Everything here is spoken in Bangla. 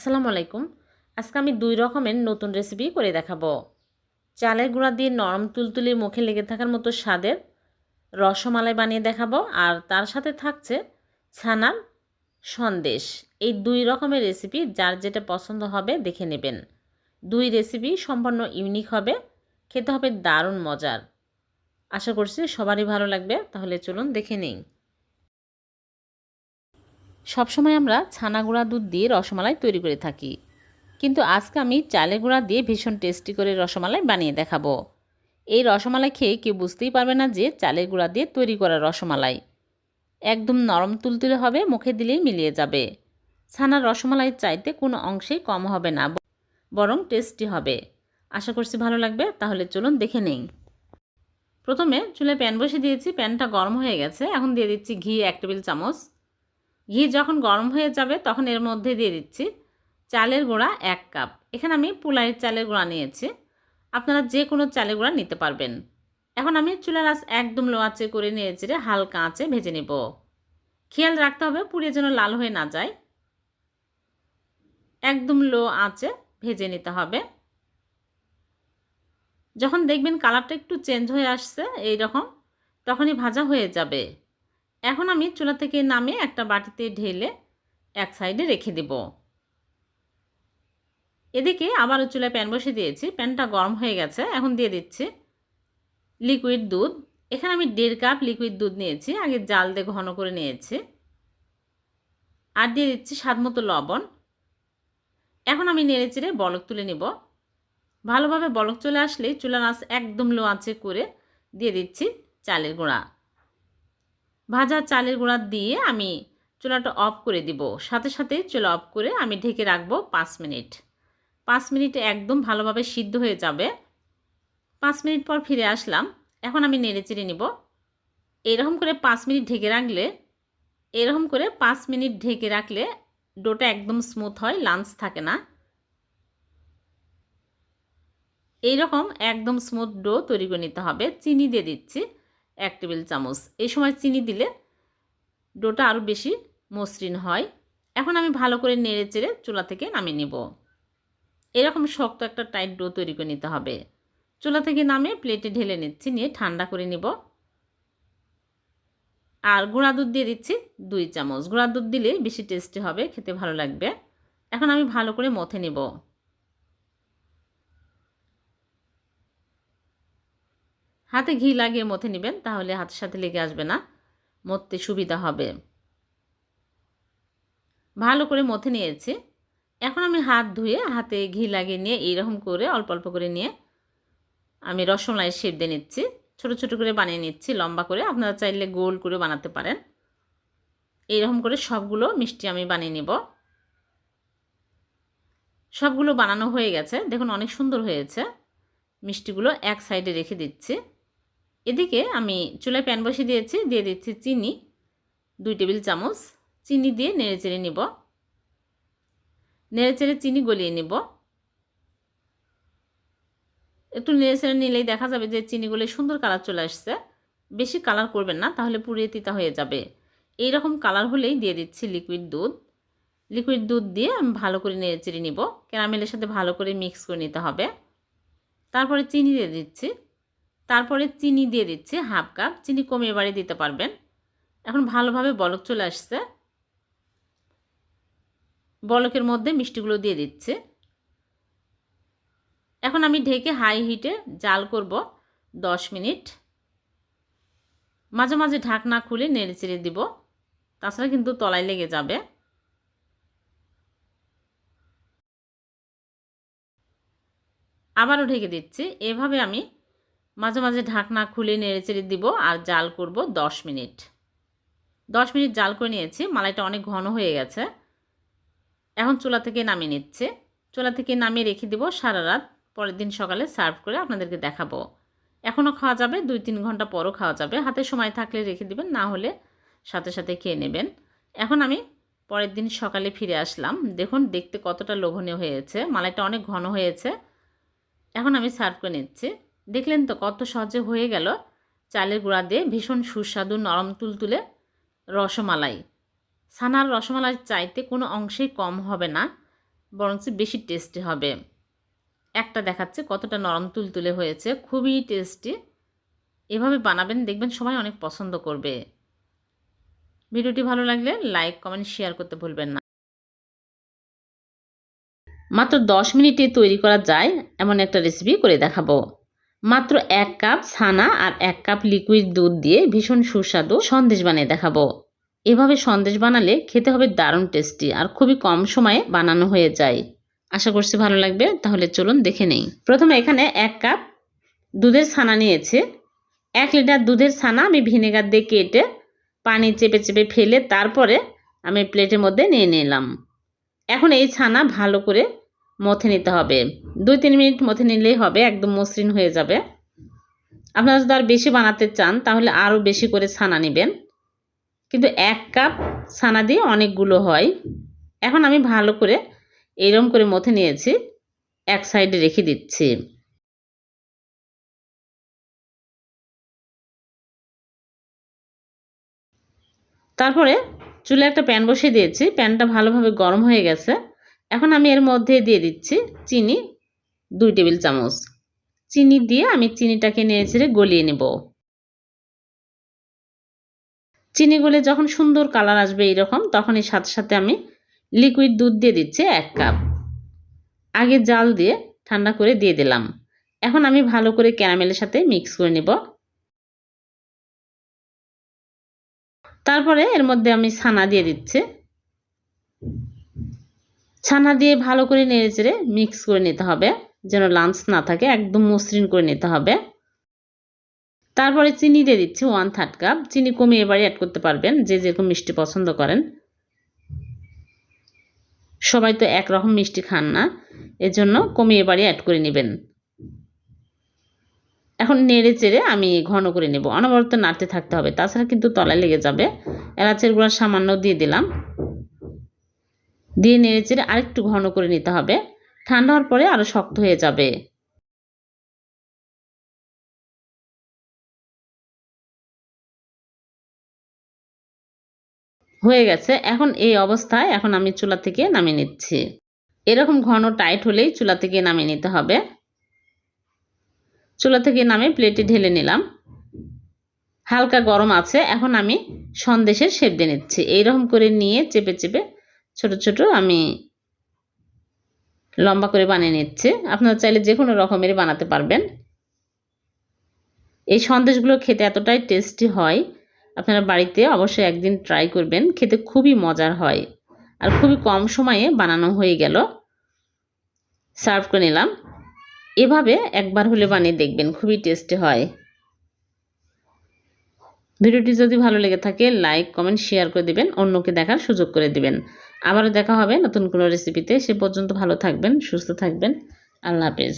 আসসালামু আলাইকুম। আজকে আমি দুই রকমের নতুন রেসিপি করে দেখাবো। চালের গুঁড়া দিয়ে নরম তুলতুলি মুখে লেগে থাকার মতো স্বাদের রসমালাই বানিয়ে দেখাবো আর তার সাথে থাকছে ছানার সন্দেশ। এই দুই রকমের রেসিপি যার যেটা পছন্দ হবে দেখে নেবেন। দুই রেসিপি সম্পূর্ণ ইউনিক হবে, খেতে হবে দারুণ মজার। আশা করছি সবারই ভালো লাগবে, তাহলে চলুন দেখে নিই। সবসময় আমরা ছানা গুঁড়া দুধ দিয়ে রসমালাই তৈরি করে থাকি। কিন্তু আজকে আমি চালে গুঁড়া দিয়ে ভীষণ টেস্টি করে রসমালাই বানিয়ে দেখাবো। এই রসমালাই খেয়ে কেউ বুঝতেই পারবে না যে চালের গুঁড়া দিয়ে তৈরি করা রসমালাই। একদম নরম তুলতুলে হবে, মুখে দিলেই মিলিয়ে যাবে। ছানার রসমালাই চাইতে কোনো অংশেই কম হবে না, বরং টেস্টি হবে। আশা করছি ভালো লাগবে, তাহলে চলুন দেখে নেই। প্রথমে চুলে প্যান বসে দিয়েছি, প্যানটা গরম হয়ে গেছে। এখন দিয়ে দিচ্ছি ঘি, এক টেবিল চামচ। ঘি যখন গরম হয়ে যাবে তখন এর মধ্যে দিয়ে দিচ্ছি চালের গুঁড়া এক কাপ। এখানে আমি পুলাইয়ের চালের গুঁড়া নিয়েছি। আপনারা যে কোনো চালের গুঁড়া নিতে পারবেন। এখন আমি চুলার আঁচ একদম লো আঁচে করে নিয়েছি রে, হালকা আঁচে ভেজে নেব। খেয়াল রাখতে হবে পুড়িয়ে যেন লাল হয়ে না যায়। একদম লো আঁচে ভেজে নিতে হবে। যখন দেখবেন কালারটা একটু চেঞ্জ হয়ে আসছে এই রকম তখনই ভাজা হয়ে যাবে। এখন আমি চুলা থেকে নামে একটা বাটিতে ঢেলে এক সাইডে রেখে দেব। এদিকে আবারও চুলায় প্যান বসে দিয়েছি। প্যানটা গরম হয়ে গেছে, এখন দিয়ে দিচ্ছি লিকুইড দুধ। এখানে আমি দেড় কাপ লিকুইড দুধ নিয়েছি, আগে জাল দিয়ে ঘন করে নিয়েছি। আর দিয়ে দিচ্ছি স্বাদ মতো লবণ। এখন আমি নেড়ে চেড়ে বলক তুলে নিব। ভালোভাবে বলক চলে আসলেই চুলার আঁচ একদম লো আঁচে করে দিয়ে দিচ্ছি চালের গুঁড়া। ভাজা চালের গুঁড়া দিয়ে আমি চুলাটা অফ করে দিব। সাথে সাথে চুলা অফ করে আমি ঢেকে রাখব পাঁচ মিনিট। পাঁচ মিনিট একদম ভালোভাবে সিদ্ধ হয়ে যাবে। পাঁচ মিনিট পর ফিরে আসলাম। এখন আমি নেড়ে চেড়ে নিব। এরকম করে পাঁচ মিনিট ঢেকে রাখলে, এরকম করে পাঁচ মিনিট ঢেকে রাখলে ডোটা একদম স্মুথ হয়, লাঞ্চ থাকে না। এইরকম একদম স্মুথ ডো তৈরি করে নিতে হবে। চিনি দিয়ে দিচ্ছি। এক টেবিল চামচ। এই সময় চিনি দিলে ডোটা আরও বেশি মসৃণ হয়। এখন আমি ভালো করে নেড়ে চেড়ে চুলা থেকে নামিয়ে নিব। এরকম শক্ত একটা টাইট ডো তৈরি করে নিতে হবে। চুলা থেকে নামে প্লেটে ঢেলে নিচ্ছি, নিয়ে ঠান্ডা করে নিব। আর গুঁড়া দুধ দিয়ে দিচ্ছি দুই চামচ। গুঁড়া দুধ দিলে বেশি টেস্টি হবে, খেতে ভালো লাগবে। এখন আমি ভালো করে মথে নেব। হাতে ঘি লাগিয়ে মথে নেবেন, তাহলে হাতের সাথে লেগে আসবে না। মথতে সুবিধা হবে। ভালো করে মথে নিয়েছি। এখন আমি হাত ধুয়ে হাতে ঘি লাগিয়ে নিয়ে এইরকম করে, অল্প অল্প করে নিয়ে আমি রসমালাই শেপ দিয়ে নিচ্ছি। ছোট ছোট করে বানিয়ে নিচ্ছি, লম্বা করে। আপনারা চাইলে গোল করে বানাতে পারেন। এইরকম করে সবগুলো মিষ্টি আমি বানিয়ে নেব। সবগুলো বানানো হয়ে গেছে। দেখুন, অনেক সুন্দর হয়েছে। মিষ্টিগুলো এক সাইডে রেখে দিচ্ছি। এদিকে আমি চুলায় প্যান বসিয়ে দিয়েছি, দিয়ে দিচ্ছি চিনি, দুই টেবিল চামচ। চিনি দিয়ে নেড়ে চেড়ে নিব। নেড়ে চেড়ে চিনি গলিয়ে নিব। একটু নেড়ে চেড়ে নিলেই দেখা যাবে যে চিনিগুলো সুন্দর কালার চলে আসছে। বেশি কালার করবেন না, তাহলে পুড়িয়ে তিতা হয়ে যাবে। এই রকম কালার হলেই দিয়ে দিচ্ছি লিকুইড দুধ। লিকুইড দুধ দিয়ে আমি ভালো করে নেড়ে চেড়ে নিব। ক্যারামেলের সাথে ভালো করে মিক্স করে নিতে হবে। তারপরে চিনি দিয়ে দিচ্ছি। তারপরে চিনি দিয়ে দিচ্ছি হাফ কাপ। চিনি কমিয়ে বাড়ি দিতে পারবেন। এখন ভালোভাবে বলক চলে আসছে। বলকের মধ্যে মিষ্টিগুলো দিয়ে দিচ্ছে। এখন আমি ঢেকে হাই হিটে জাল করব দশ মিনিট। মাঝে মাঝে ঢাকনা খুলে নেড়ে চেড়ে দিব। তাছাড়া কিন্তু তলায় লেগে যাবে। আবারও ঢেকে দিচ্ছি। এভাবে আমি মাঝে মাঝে ঢাকনা খুলে নেড়ে চেড়ে দিব আর জাল করব দশ মিনিট। দশ মিনিট জাল করে নিয়েছি, মালাইটা অনেক ঘন হয়ে গেছে। এখন চুলা থেকে নামিয়ে নিচ্ছে। চুলা থেকে নামিয়ে রেখে দিব সারা রাত, পরের দিন সকালে সার্ভ করে আপনাদেরকে দেখাবো। এখনও খাওয়া যাবে দুই তিন ঘণ্টা পরও খাওয়া যাবে। হাতে সময় থাকলে রেখে দিবেন, না হলে সাথে সাথে খেয়ে নেবেন। এখন আমি পরের দিন সকালে ফিরে আসলাম। দেখুন, দেখতে কতটা লোভনীয় হয়েছে। মালাইটা অনেক ঘন হয়েছে। এখন আমি সার্ভ করে নিচ্ছি। দেখলেন তো কত সহজে হয়ে গেল। চালের গুঁড়া দিয়ে ভীষণ সুস্বাদু নরম তুলতুলে রসমালাই। ছানার রসমালাই চাইতে কোনো অংশেই কম হবে না, বরঞ্চ বেশি টেস্টি হবে। একটা দেখাচ্ছে কতটা নরম তুলতুলে হয়েছে, খুবই টেস্টি এভাবে বানাবেন, দেখবেন সবাই অনেক পছন্দ করবে। ভিডিওটি ভালো লাগলে লাইক কমেন্ট শেয়ার করতে ভুলবেন না। মাত্র দশ মিনিটে তৈরি করা যায়, এমন একটা রেসিপি করে দেখাবো। মাত্র এক কাপ ছানা আর এক কাপ লিকুইড দুধ দিয়ে ভীষণ সুস্বাদু সন্দেশ বানিয়ে দেখাবো। এভাবে সন্দেশ বানালে খেতে হবে দারুণ টেস্টি আর খুবই কম সময়ে বানানো হয়ে যায়। আশা করছি ভালো লাগবে, তাহলে চলুন দেখে নেই। প্রথমে এখানে এক কাপ দুধের ছানা নিয়েছে। এক লিটার দুধের ছানা আমি ভিনেগার দিয়ে কেটে পানি চেপে চেপে ফেলে তারপরে আমি প্লেটের মধ্যে নিয়ে নিলাম। এখন এই ছানা ভালো করে মথে নিতে হবে। দুই, তিন মিনিট মথে নিলেই হবে, একদম মসৃণ হয়ে যাবে। আপনারা যদি আর বেশি বানাতে চান, তাহলে আরও বেশি করে ছানা নেবেন। কিন্তু এক কাপ ছানা দিয়ে অনেকগুলো হয়। এখন আমি ভালো করে এরম করে মথে নিয়েছি, এক সাইডে রেখে দিচ্ছি। তারপরে চুলে একটা প্যান বসিয়ে দিয়েছি। প্যানটা ভালোভাবে গরম হয়ে গেছে। এখন আমি এর মধ্যে দিয়ে দিচ্ছি চিনি দুই টেবিল চামচ। চিনি দিয়ে আমি চিনিটাকে নেড়ে ছেড়ে গলিয়ে নেব। চিনি গলে যখন সুন্দর কালার আসবে এইরকম তখন এই সাথে সাথে আমি লিকুইড দুধ দিয়ে দিচ্ছি এক কাপ। আগে জাল দিয়ে ঠান্ডা করে দিয়ে দিলাম। এখন আমি ভালো করে ক্যারামেলের সাথে মিক্স করে নেব। তারপরে এর মধ্যে আমি ছানা দিয়ে দিচ্ছি। ছানা দিয়ে ভালো করে নেড়ে চেড়ে মিক্স করে নিতে হবে, যেন লাঞ্চ না থাকে, একদম মসৃণ করে নিতে হবে। তারপরে চিনি দিয়ে দিচ্ছি ওয়ান থার্ড কাপ চিনি কমিয়ে এবারে অ্যাড করতে পারবেন, যে যেরকম মিষ্টি পছন্দ করেন। সবাই তো একরকম মিষ্টি খান না, এজন্য কমিয়ে বাড়ি অ্যাড করে নেবেন। এখন নেড়ে চেড়ে আমি ঘন করে নেব। অনবরত নাড়তে থাকতে হবে, তাছাড়া কিন্তু তলায় লেগে যাবে। এলাচের গুঁড়া সামান্য দিয়ে দিলাম। দিয়ে নেড়ে চেড়ে আরেকটু ঘন করে নিতে হবে। ঠান্ডা হওয়ার পরে আরও শক্ত হয়ে যাবে। হয়ে গেছে। এখন এই অবস্থায় এখন আমি চুলা থেকে নামিয়ে নিচ্ছি। এরকম ঘন টাইট হলেই চুলা থেকে নামিয়ে নিতে হবে। চুলা থেকে নামে প্লেটে ঢেলে নিলাম। হালকা গরম আছে। এখন আমি সন্দেশের সেপ দিয়ে নিচ্ছি। এইরকম করে নিয়ে চেপে চেপে ছোট ছোট আমি লম্বা করে বানিয়ে নিচ্ছি। আপনারা চাইলে যে কোনো রকমেরই বানাতে পারবেন। এই সন্দেশগুলো খেতে এতটাই টেস্টি হয়, আপনারা বাড়িতে অবশ্যই একদিন ট্রাই করবেন। খেতে খুবই মজার হয় আর খুবই কম সময়ে বানানো হয়ে গেল। সার্ভ করে নিলাম। এভাবে একবার হলে বানিয়ে দেখবেন, খুবই টেস্টি হয়। ভিডিওটি যদি ভালো লেগে থাকে লাইক কমেন্ট শেয়ার করে দিবেন, অন্যকে দেখার সুযোগ করে দিবেন। আবারও দেখা হবে নতুন কোনো রেসিপিতে সে পর্যন্ত ভালো থাকবেন, সুস্থ থাকবেন। আল্লাহ হাফেজ।